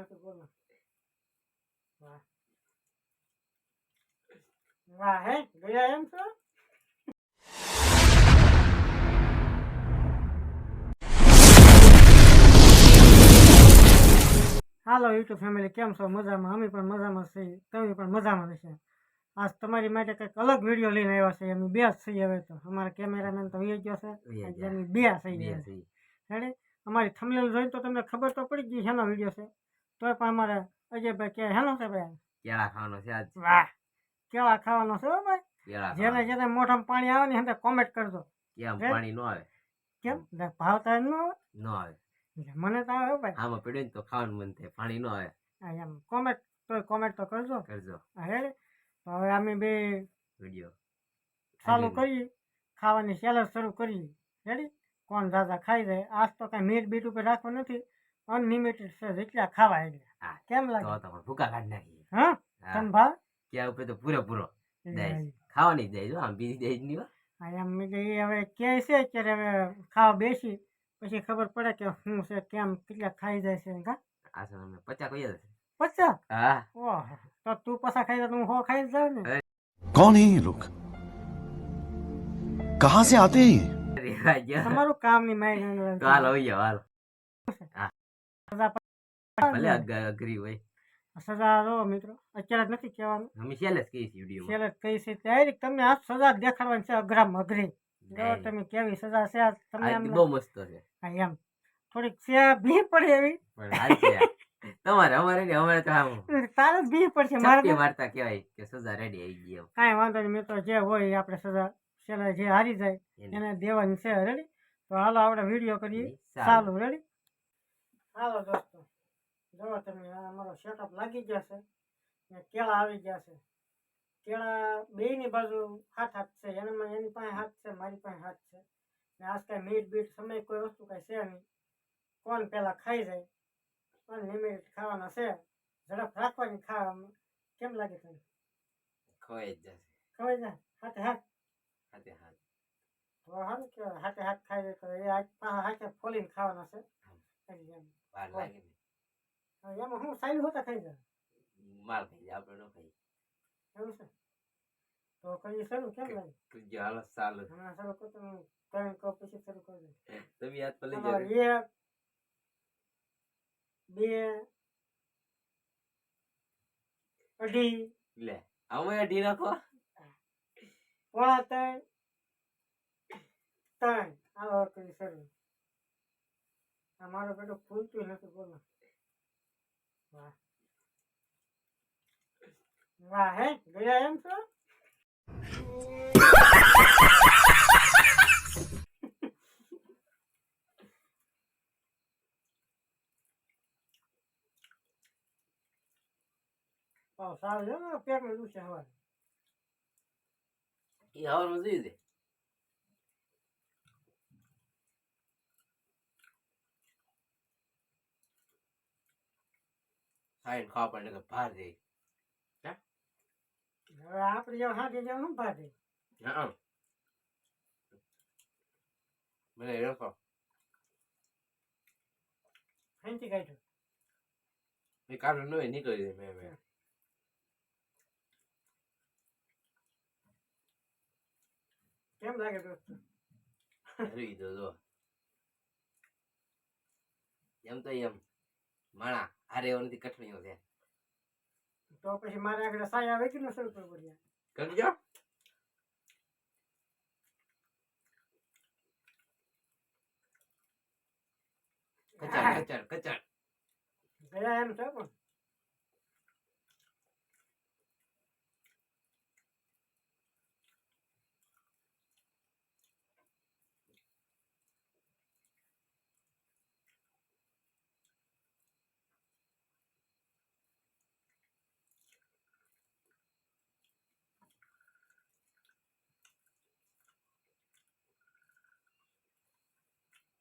નથી બોલો વાહ વાહ હે ગયા એમ છો હાલો યુટ્યુબ ફેમિલી કેમ છો? મજામાં? અમે પણ મજામાં છીએ. તમે પણ મજામાં છે આજ તમારી માટે કંઈક અલગ વીડિયો લઈને આવ્યા છે અમે બે જ છીએ હવે તો. અમારા કેમેરામેન તો વહી ગયો છે. અમે બે થઈ ગયા હવે. હેડે અમારી થમલેલ જોઈને તો તમને ખબર તો પડી ગઈ શેનો વીડિયો છે. તોય પણ અમારે અજયભાઈ કે હેલો છે ભાઈ કેળા ખાવાનો છે આજ. વાહ કેળા ખાવાનો છે હો ભાઈ. કેળા જેને. જેને મોઢામાં પાણી આવે ને એને કોમેન્ટ કરજો. કેમ? પાણી નો આવે? કેમ? ભાવ ભાવતા ન આવે? નો આવે. મને તો આવે ભાઈ. આમાં પીડે ને તો ખાવાનું મન થાય પાણી નો આવે. એમ કોમેન્ટ તો કોમેન્ટ તો કરજો. કરજો. હે? તો હવે અમે બે વીડિયો. ચાલુ કરીએ. ખાવાની સેલર શરૂ કરીએ. રેડી કોણ દાદા ખાઈ જાય? આજ તો કાંઈ મીટ બીટ ઉપર રાખવું નથી. અનલિમિટેડ છે જેટલા ખાવા એટલે હા. કેમ તો લાગે તો પણ ભૂકા કાઢી નાખીએ હા હા. તને ભાવ ક્યાં ઉપર તો પૂરેપૂરો એ દઈ ખાવાની જ દઈ જો આમ બીજી દઈ જ નહીં હો. હા એમ મેં કીધું એ હવે ક્યાંય છે અત્યારે હવે ખાવા બેસી પછી ખબર પડે કે શું છે કેમ કેટલા ખાઈ જાય છે કા આ છે અમે પચાસ કઈ જશે પચાસ હા ઓહ તો તું પસા ખાઈ જાય તો હું હો ખાઈ જ જાઉં ને कौन है ये लोग कहां से आते हैं ये રેવા ગયા. તમારું કામ ની મારી તો હાલો હોય જાઓ, હાલો ભલે અઘરી હોય. સજા જો મિત્રો. અત્યારે જ નથી કહેવાનું. અમે છેલ્લે જ કહીશ વિડીયોમાં. છેલ્લે કઈ છે ત્યારે તમને આ સજા દેખાડવાની છે અઘરામાં અઘરી. જો તમે કેવી સજા છે તમને બહુ મસ્ત છે. હા, એમ. થોડીક છે ભી પડે એવી. તમારે અમારે ને અમારે તો આમ તારે જ ભી પડશે મારે ચપટી વાર્તા કહેવાય કે સજા રેડી આવી ગઈ કાંઈ વાંધો નહીં મિત્રો જે હોય આપણે સજા છેલ્લે જે હારી જાય એને. દેવાની છે રેડી તો હાલો આપણે વીડિયો કરીએ. સારું. ચાલુ રેડી હાલો દોસ્તો જો તમે અમારો સેટઅપ લાગી ગયા છે. ને કેળા આવી ગયા છે. કેળા બેની બાજુ હાથ હાથ છે એનામાં એની પાસે હાથ છે મારી પાસે હાથ છે. ને આજ કાંઈ મીઠ બીટ સમય કોઈ વસ્તુ કાંઈ છે નહીં. કોણ પહેલાં ખાઈ જાય કોણ લિમિટ ખાવાના છે ઝડપ રાખવાની ખાવામાં કેમ લાગે તમને ખવાઈ જ જશે. ખવાઈ જાય હાથે હાથ? હાથે હાથ. તો હારું કહેવાય હાથે હાથ ખાઈ જાય તો એ હાથ હાથે ફોલીને ખાવાના છે. વાર લાગે ને. એમાં હું સાઈડ હોતા થઈ જાય માલ ખાઈ જાય આપણે ન ખાઈ એવું છે? તો કઈ શરૂ કેમ લાગે? કરજો હાલો સાલ હા શરૂ કરતો હું કરીને કહું પછી શરૂ કરી. તમે યાદ પર લઈ એક બે અઢી. લે અમે અઢી નાખો. પોણા ત્રણ. ત્રણ આવો કરી શરૂ. આ મારો બેટો ફૂલતું નથી, બોલો. વાહ. વાહ, હે? ગયા એમ છો? સારું છે ને પેટનું છે હવે એ હવાનું જોયું. છે ખાઈને ખાવા પડે કે ભાર દે હવે આપણે જેવું હાથી જેવું શું ભાતે હા મને રખો ફેંચી કાઢ્યું એ કાઢો ન હોય નીકળી જાય મેં મેં કેમ લાગે દોસ્તો હરી દો જો એમ તો એમ માણા ઓન નથી કઠણીઓ છે તો પછી મારે આગળ સાયા વેચીને શરૂ કરવો પડે કરજો કચાડ કચાડ કચાડ. ગયા એમ છે પણ.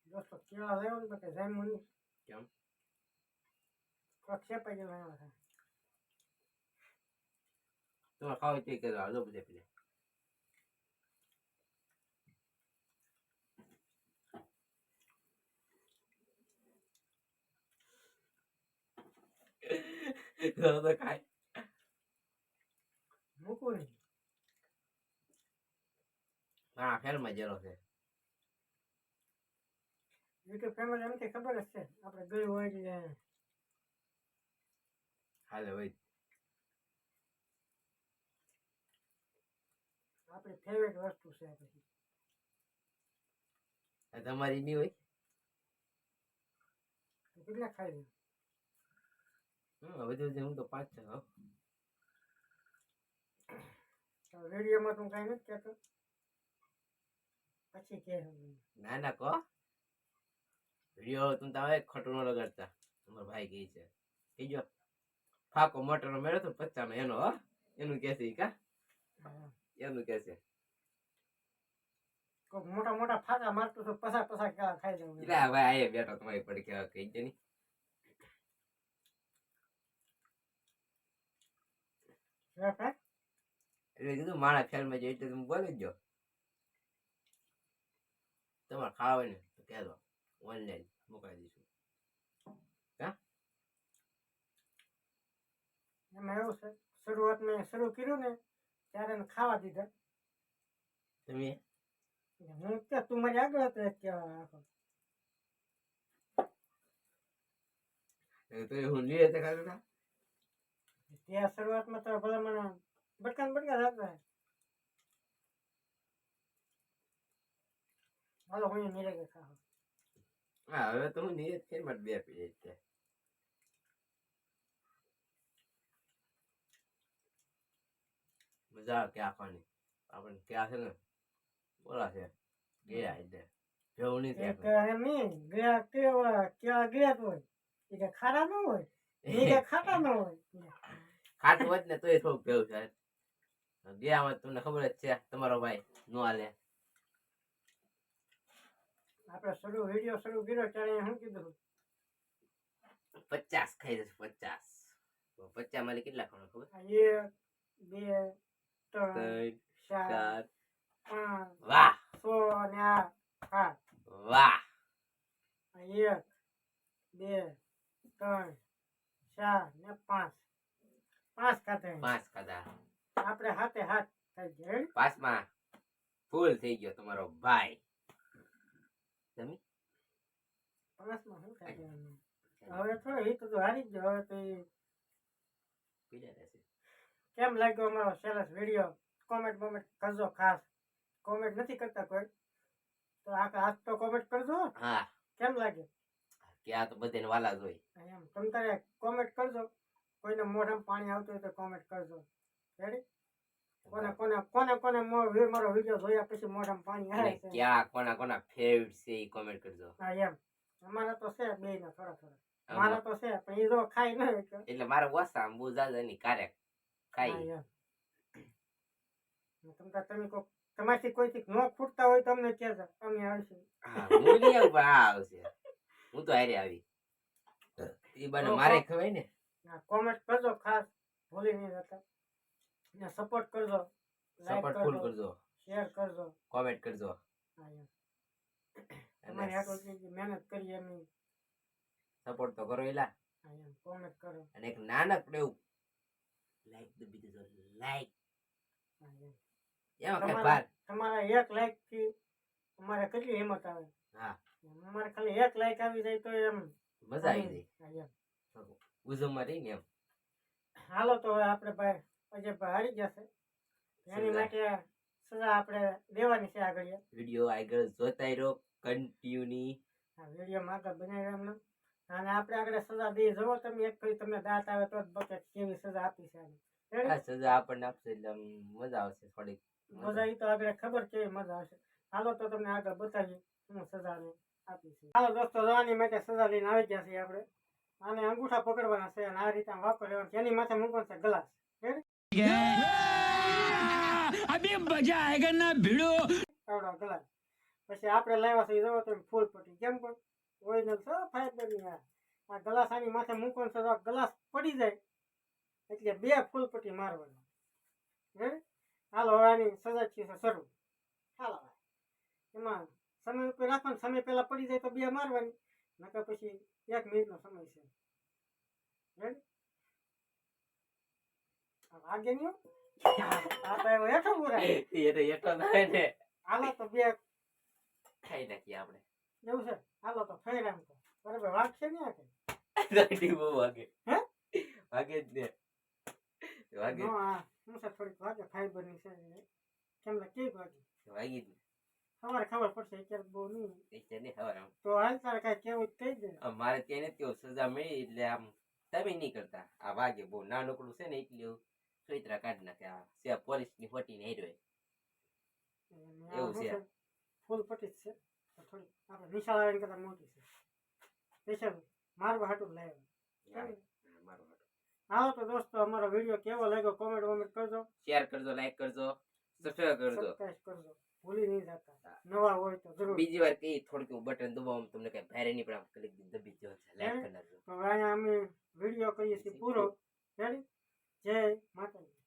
દોસ્તો કેળા લેવાનું તો કે જામ્યું નહીં કેમ? કોક છેપાઈ ગયેલા એવા છે તમારે ખાવ તે કરો હાલો બધે બધે તો તો ખાય મૂકવું નહીં મારા ફેરમાં જેલો છે યુટ્યુબ ફેમિલી કે ખબર જ છે. આપણે ગયું હોય એટલે હાલે ભાઈ આપણી ફેવરેટ વસ્તુ છે પછી તમારી નહીં હોય? કેટલા ખાઈ બધું બધું હું તો પાંચ છે રેડિયોમાં તું કાંઈ નથી કહેતો. પછી કે ના ના કહો. વીડિયો તું તાવે ખોટું ન લગાડતા. અમારો ભાઈ કહે છે. કીજો ફાકો મોટરનો મેળો તો પચ્ચાનો એનો હો. એનું કહે છે કા? એનું કહે છે. મોટા મોટા ફાકા મારતો તો પસાર કેળા ખાઈ જવું એટલે હવે આયે બેઠો તમારી પડી કે કહી દે ની. એટલે કીધું મારા ખ્યાલમાં જે એટલે તમે બોલી જ જો તમારે ખાવા ને તો કહેજો. ઓનલાઈન મોકલી દઈશું એમાં એવું છે શરૂઆત મેં શરૂ કર્યું ને ત્યારે એને ખાવા દીધા. તમે? એટલે હું ત્યાં તું મારી આગળ હતો એક કેળા આખો તો હું લઈએ તો ખાધું ના ત્યાં શરૂઆતમાં તો ભલે મને બટકા ને બટકા થતા હાલો હું નીરે કે ખાવા. હા હવે તો હું નિયત કરી માટે બે પી છે. મજા આવે ક્યાં ખાવાની? આપણે ક્યાં છે ને? બોલા છે. ગયા એટલે. જવું નહીં થાય એમ ગયા કેવા? કેળા ગયા હોય એ ખારા ન હોય? એ ખાટા ન હોય? ખાટું હોત ને તોય થોડુંક ભેવું છે ગયા હોય તમને ખબર જ છે તમારો ભાઈ નો હાલે. આપણે શરૂ વીડિયો શરૂ કર્યો ત્યારે શું કીધું? પચાસ ખાઈ જશે પચાસ. પચાસ મારી કેટલા ખાવાનું ખબર? આ એક બે ત્રણ ત્રણ ચાર ચાર. પાંચ વાહ! છ ને આઠ આઠ વાહ! આ એક બે ત્રણ ચાર ને પાંચ. પાંચ ખાતે પાંચ ખાધા. આપણે હાથે હાથ થઈ ગયા ready? પાંચમાં ફૂલ થઈ ગયો તમારો ભાઈ. પાંચમાં શું થાય? હવે થોડો હિત તો હારી જ હવે તો પીડા રહેશે. કેમ લાગ્યો અમારો સરસ વીડિયો? કોમેન્ટ કોમેન્ટ કરજો ખાસ. કોમેન્ટ નથી કરતા કોઈ. તો આ આજ તો કોમેન્ટ કરજો. હા. કેમ લાગે? કે આ તો બધાને વાલા જ હોય. એમ. તમ તારે કોમેન્ટ કરજો. કોઈને મોઢામાં પાણી આવતું હોય તો કોમેન્ટ કરજો. રેડી કોને કોને કોને કોને મો- મારો વીડિયો જોયા પછી મોઢામાં પાણી આવે છે. ક્યાં કોના કોના ફેવરેટ છે એ કોમેન્ટ કરજો. હા એમ. અમારા તો છે બે ના થોડા. થોડા મારા તો છે પણ એ જો ખાઈ ન એટલે મારે ઓછા આમ બહુ જાજા નહીં કારેક ખાઈ. એમ. તમ તમે કોક તમારથી કોઈથી ન ખૂટતા હોય તમને કહેજો અમે આવીશું. હું નહીં આવું પણ આ આવશે. હું તો હારે આવી. એ બને મારે ખવાય ને? કોમેન્ટ કરજો ખાસ. ભૂલી નહીં જતા. ને સપોર્ટ કરજો. સપોર્ટ ફૂલ કરજો. શેર કરજો. કોમેન્ટ કરજો. તમારી હાટુ મહેનત કરી એમ સપોર્ટ તો કરો એલા. કોમેન્ટ કરો. અને એક નાનકડું એવું લાઈક દબી દેજો લાઈક એમ. કઈ બાર તમારા એક લાઈકથી અમારે કેટલી હિંમત આવે? હા. અમારે ખાલી એક લાઈક આવી જાય તો એમ મજા આવી જાય. ઉજવમાં રહી ને એમ. હાલો તો હવે આપણે ભાઈ અજયભાઈ હારી છે એની માટે સજા આપણે દેવાની છે આગળ. વીડિયો આગળ જોતા રહ્યો કન્ટિન્યુની આ વિડીયોમાં આગળ બનાવી એમને અને આપણે આગળ સજા દઈએ. જવો તમે એક ફરી તમને દાંત આવે તો જ બકે કેવી સજા આપી છે. આ સજા આપણને આપશે એટલે મજા આવશે થોડીક. મજા એ તો આગળ ખબર કેવી મજા આવશે. હાલો તો તમને આગળ બતાવીએ હું સજા આપી છે. હાલો દોસ્તો જવાની માટે સજા લઈને આવી ગયા છીએ આપણે. આને અંગૂઠા પકડવાના છે અને આ રીતે વાપર લેવાનું એની માથે મૂકવાનું છે ગ્લાસ. અભી મજા આયગન ના ભીડો આવડો ગલા પછી આપણે લાવ્યા છે જો તો ફૂલ પટી કેમ પણ ઓરિજિનલ છે ફાયર બની આ ગ્લાસ આની માથે મૂકો ને તો ગ્લાસ પડી જાય એટલે બે ફૂલ પટી મારવાની હે હાલો હવે આની સજા છે શરૂ હાલો એમાં સમય ઉપર રાખવાનો સમય પહેલાં પડી જાય તો બે મારવાની નકર પછી એક મિનિટનો સમય છે રેડી આગે નહીં હો. આ તો એવો હેઠો એ તો થાય ને. હાલો તો બે ખાઈ નાખીએ આપણે. એવું છે? હાલો તો એમ તો. બરાબર વાગશે ને આ? બહુ વાગે. હે? વાગે જ ને. વાગે નો, આ શું છે થોડીક વાગે ફાઈબરની છે. કેમ કે કેક વાગે. વાગી જ ને. સવારે ખબર પડશે અત્યારે બહુ નહીં. એ છે ને તો હાલ તારે કાંઈ કેવું કહી દે મારે ત્યાં નથી સજા મળી એટલે આમ તમે નહીં કરતા. આ વાગે બહુ. નાનકડું છે ને એટલે સોયત્રા કાઢી નાખે આ છે પોલીસની ફોટી ને હેરો એવું છે. ફૂલ પટી છે. થોડી આપણે કરતા મોટી છે. સ્પેશિયલ મારવા હાટું લાવ્યા. મારું હાટું. હાલો તો દોસ્તો અમારો વીડિયો કેવો લાગ્યો કોમેન્ટ વોમેન્ટ કરજો. શેર કરજો લાઈક કરજો સબસ્ક્રાઇબ કરજો. કરજો. ભૂલી નહીં જતા. નવા હોય તો જરૂર. બીજી વાર કઈ થોડુંક બટન દબાવવામાં તમને કઈ ભારે નહીં પણ આમ click દબી દો લાઈક કરી નાખજો. તો અહીંયા અમે વીડિયો કરીએ છીએ પૂરો. રેડી જય માતાજી.